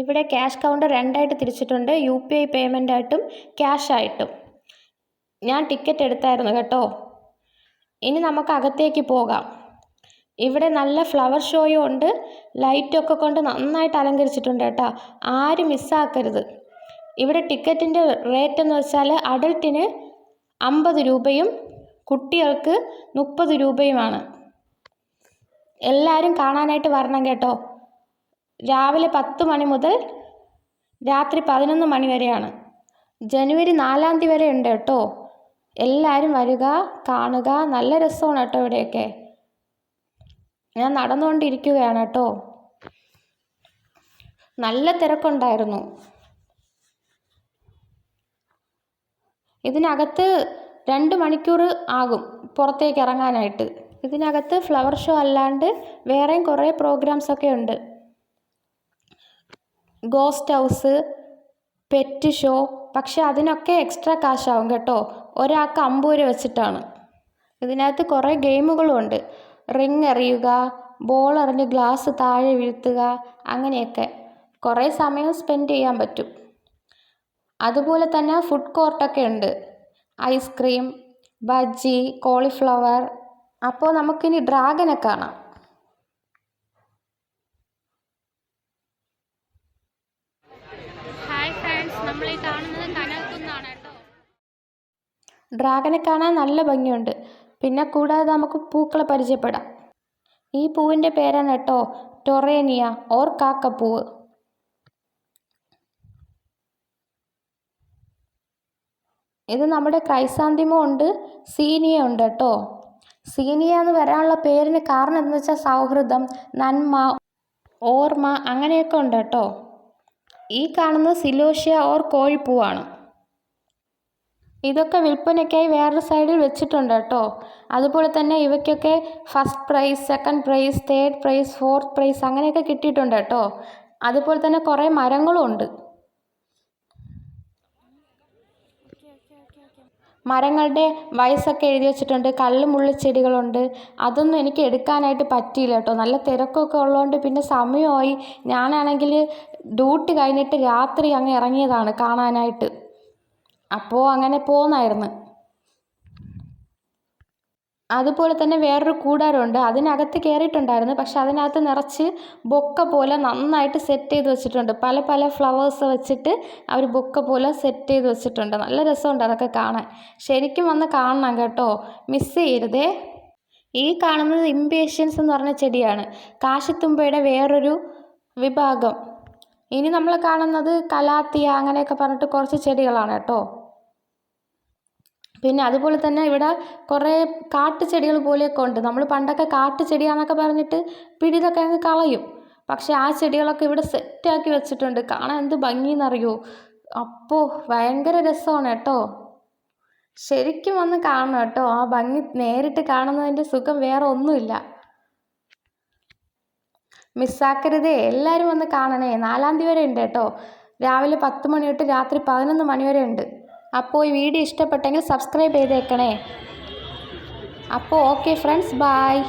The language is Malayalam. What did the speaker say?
ഇവിടെ ക്യാഷ് കൗണ്ടർ രണ്ടായിട്ട് തിരിച്ചിട്ടുണ്ട്. യു പി ഐ പേയ്മെന്റ് ആയിട്ടും ക്യാഷ് ആയിട്ടും. ഞാൻ ടിക്കറ്റ് എടുത്തായിരുന്നു കേട്ടോ. ഇനി നമുക്ക് അകത്തേക്ക് പോകാം. ഇവിടെ നല്ല ഫ്ലവർ ഷോയും ഉണ്ട്. ലൈറ്റൊക്കെ കൊണ്ട് നന്നായിട്ട് അലങ്കരിച്ചിട്ടുണ്ട് കേട്ടോ. ആരും മിസ്സാക്കരുത് ഇവിടെ ടിക്കറ്റിന്റെ റേറ്റ് എന്ന് വെച്ചാൽ അഡൾട്ടിന് അമ്പത് രൂപയും കുട്ടികൾക്ക് മുപ്പത് രൂപയുമാണ്. എല്ലാവരും കാണാനായിട്ട് വരണം കേട്ടോ. രാവിലെ പത്ത് മണി മുതൽ രാത്രി പതിനൊന്ന് മണി വരെയാണ്. ജനുവരി നാലാം തീയതി വരെ ഉണ്ട് കേട്ടോ. എല്ലാവരും വരിക കാണുക. നല്ല രസമാണ് കേട്ടോ ഇവിടെയൊക്കെ. ഞാൻ നടന്നുകൊണ്ടിരിക്കുകയാണ് കേട്ടോ. നല്ല തിരക്കുണ്ടായിരുന്നു. ഇതിനകത്ത് രണ്ട് മണിക്കൂർ ആകും പുറത്തേക്ക് ഇറങ്ങാനായിട്ട്. ഇതിനകത്ത് ഫ്ലവർ ഷോ അല്ലാണ്ട് വേറെയും കുറേ പ്രോഗ്രാംസ് ഒക്കെ ഉണ്ട്. ഗോസ്റ്റ് ഹൗസ് പെറ്റ് ഷോ പക്ഷെ അതിനൊക്കെ എക്സ്ട്രാ കാശാവും കേട്ടോ. ഒരാൾക്ക് അമ്പത് രൂപ വെച്ചിട്ടാണ്. ഇതിനകത്ത് കുറേ ഗെയിമുകളും ഉണ്ട്. റിങ് എറിയുക ബോൾ എറിഞ്ഞ് ഗ്ലാസ് താഴെ വീഴ്ത്തുക അങ്ങനെയൊക്കെ. കുറേ സമയം സ്പെൻഡ് ചെയ്യാൻ പറ്റും. അതുപോലെ തന്നെ ഫുഡ് കോർട്ടൊക്കെ ഉണ്ട്. ഐസ്ക്രീം ബജ്ജി കോളിഫ്ലവർ. അപ്പോൾ നമുക്കിനി ഡ്രാഗനെ കാണാം ഹായ് ഫ്രണ്ട്സ് നമ്മൾ ഈ കാണുന്നത് കനകക്കുന്നാണ് കേട്ടോ ഡ്രാഗനെ കാണാൻ നല്ല ഭംഗിയുണ്ട്. പിന്നെ കൂടാതെ നമുക്ക് പൂക്കളെ പരിചയപ്പെടാം. ഈ പൂവിന്റെ പേരാണ് കേട്ടോ ടൊറേനിയ ഓർ കാക്കപ്പൂവ്. ഇത് നമ്മുടെ ക്രൈസാന്തിമോ ഉണ്ട് സീനിയ ഉണ്ട് കേട്ടോ. സീനിയ എന്ന് വരാനുള്ള പേരിന് കാരണം എന്താണെന്ന് വെച്ചാൽ സൗഹൃദം നന്മ ഓർമ്മ അങ്ങനെയൊക്കെ ഉണ്ട് കേട്ടോ. ഈ കാണുന്നത് സിലോഷ്യ ഓർ കോഴിപ്പൂവാണ്. ഇതൊക്കെ വിൽപ്പനയ്ക്കായി വേറൊരു സൈഡിൽ വെച്ചിട്ടുണ്ട് കേട്ടോ. അതുപോലെ തന്നെ ഇവയ്ക്കൊക്കെ first prize second prize third prize fourth prize അങ്ങനെയൊക്കെ കിട്ടിയിട്ടുണ്ട് കേട്ടോ. അതുപോലെ തന്നെ കുറേ മരങ്ങളും ഉണ്ട്. മരങ്ങളുടെ വയസ്സൊക്കെ എഴുതി വെച്ചിട്ടുണ്ട്. കള്ള് മുള്ളിച്ചെടികളുണ്ട് അതൊന്നും എനിക്ക് എടുക്കാനായിട്ട് പറ്റിയില്ല കേട്ടോ. നല്ല തിരക്കൊക്കെ ഉള്ളതുകൊണ്ട് പിന്നെ സമയമായി. ഞാനാണെങ്കിൽ ഡ്യൂട്ടി കഴിഞ്ഞിട്ട് രാത്രി അങ്ങ് ഇറങ്ങിയതാണ് കാണാനായിട്ട്. അപ്പോൾ അങ്ങനെ പോന്നായിരുന്നു. അതുപോലെ തന്നെ വേറൊരു കൂടാരമുണ്ട്. അതിനകത്ത് കയറിയിട്ടുണ്ടായിരുന്നു പക്ഷെ അതിനകത്ത് നിറച്ച് ബൊക്ക പോലെ നന്നായിട്ട് സെറ്റ് ചെയ്ത് വെച്ചിട്ടുണ്ട്. പല പല ഫ്ലവേഴ്സ് വെച്ചിട്ട് അവർ ബൊക്ക പോലെ സെറ്റ് ചെയ്ത് വെച്ചിട്ടുണ്ട്. നല്ല രസമുണ്ട് അതൊക്കെ കാണാൻ. ശരിക്കും വന്ന് കാണണം കേട്ടോ. മിസ് ചെയ്യരുതേ. ഈ കാണുന്നത് ഇംപേഷ്യൻസ് എന്ന് പറഞ്ഞ ചെടിയാണ്. കാശിത്തുമ്പയുടെ വേറൊരു വിഭാഗം. ഇനി നമ്മൾ കാണുന്നത് കലാത്തിയ അങ്ങനെയൊക്കെ പറഞ്ഞിട്ട് കുറച്ച് ചെടികളാണ് കേട്ടോ. പിന്നെ അതുപോലെ തന്നെ ഇവിടെ കുറേ കാട്ടുചെടികൾ പോലെയൊക്കെ ഉണ്ട്. നമ്മൾ പണ്ടൊക്കെ കാട്ടുചെടിയാന്നൊക്കെ പറഞ്ഞിട്ട് പിടിതൊക്കെ അങ്ങ് കളയും. പക്ഷേ ആ ചെടികളൊക്കെ ഇവിടെ സെറ്റാക്കി വെച്ചിട്ടുണ്ട്. കാണാൻ എന്ത് ഭംഗിയെന്നറിയോ? അപ്പോൾ ഭയങ്കര രസമാണ് കേട്ടോ. ശരിക്കും വന്ന് കാണണം കേട്ടോ. ആ ഭംഗി നേരിട്ട് കാണുന്നതിന്റെ സുഖം വേറെ ഒന്നുമില്ല. മിസ്സാക്കരുതേ എല്ലാവരും വന്ന് കാണണേ. നാലാം തീയതി വരെ ഉണ്ട് കേട്ടോ. രാവിലെ പത്ത് മണി തൊട്ട് രാത്രി പതിനൊന്ന് മണി വരെ ഉണ്ട്. അപ്പോൾ ഈ വീഡിയോ ഇഷ്ടപ്പെട്ടെങ്കിൽ സബ്സ്ക്രൈബ് ചെയ്തേക്കണേ. അപ്പോൾ ഓക്കെ ഫ്രണ്ട്സ് ബായ്